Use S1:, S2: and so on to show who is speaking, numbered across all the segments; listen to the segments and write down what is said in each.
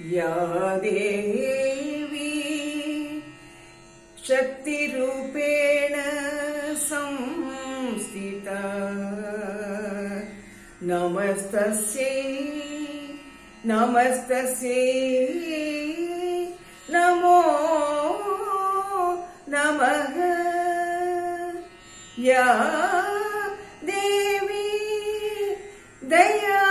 S1: या देवी शक्तिरूपेण संस्थिता। नमस्तस्यै नमस्तस्यै नमो नमः। या देवी दयारूपेण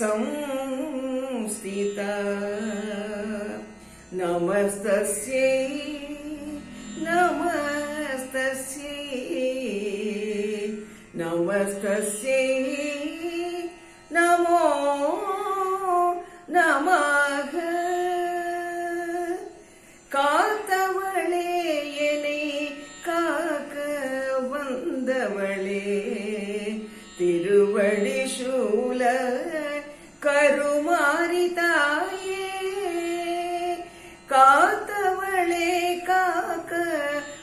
S1: संस्थिता नमस्तस्यै नमस्तस्यै नमस्तस्यै नमो नमः கருமாரி தாயே காத்தவளே காக்க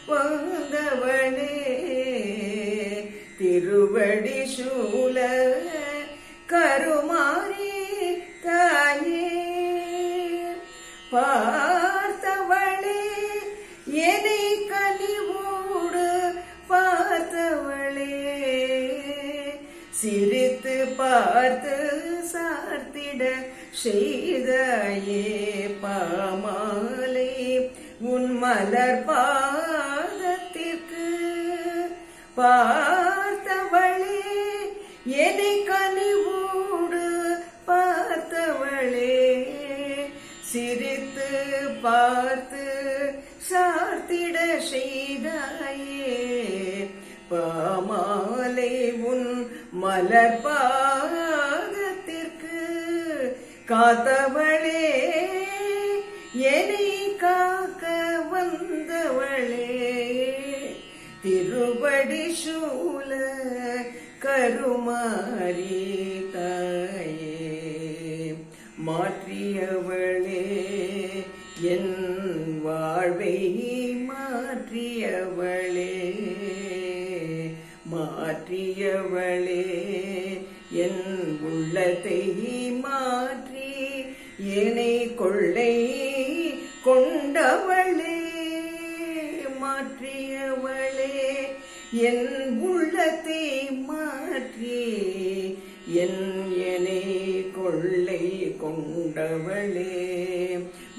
S1: வந்தவளே. திருவடி சூல கருமாரி தாயே பார்த்தவளே என்னை கனிவோடு பார்த்தவளே. சிரித்து பார்த்து சார்த்திட செய்தையே பாமாலை உன் மலர் பாதத்திற்கு பார்த்தவளே எதை கனிவோடு பார்த்தவளே. சிரித்து பார்த்து சார்த்திட செய்தாயே பாமாலை உன் மலர் பா காத்தவளே என்னை காக்க வந்தவளே. திருவடி சூல கருமாரி தாயே மாற்றியவளே என் வாழ்வை மாற்றியவளே. மாற்றியவளே என் உள்ளத்தை மாற்றி ஏனை கொள்ளை கொண்டவளே மாற்றியவளே என் உள்ளத்தை மாற்றி என் என்னை கொள்ளை கொண்டவளே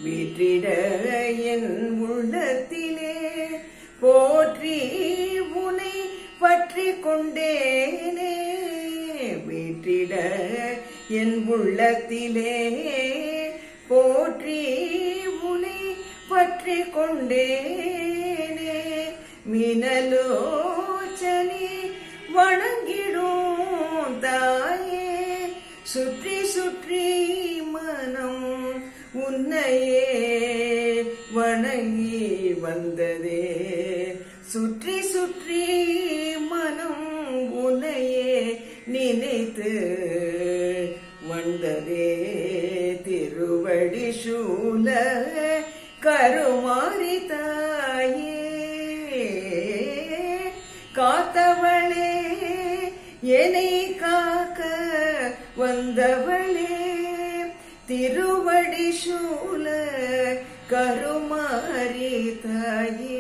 S1: வீற்றிட என் உள்ளத்திலே போற்றி உனை பற்றி கொண்டே வீற்றிட என் உள்ளத்திலே போற்றி முனை பற்றி கொண்டேனே. மினலோச்சனி வணங்கிடும் தாயே. சுற்றி சுற்றி மனம் உன்னையே வணங்கி வந்ததே. சுற்றி சுற்றி நினைத்து வந்ததே திருவடி சூல கருமாரி தாயே. காத்தவளே என்னை காக்க வந்தவளே. திருவடி சூல கருமாரி தாயே.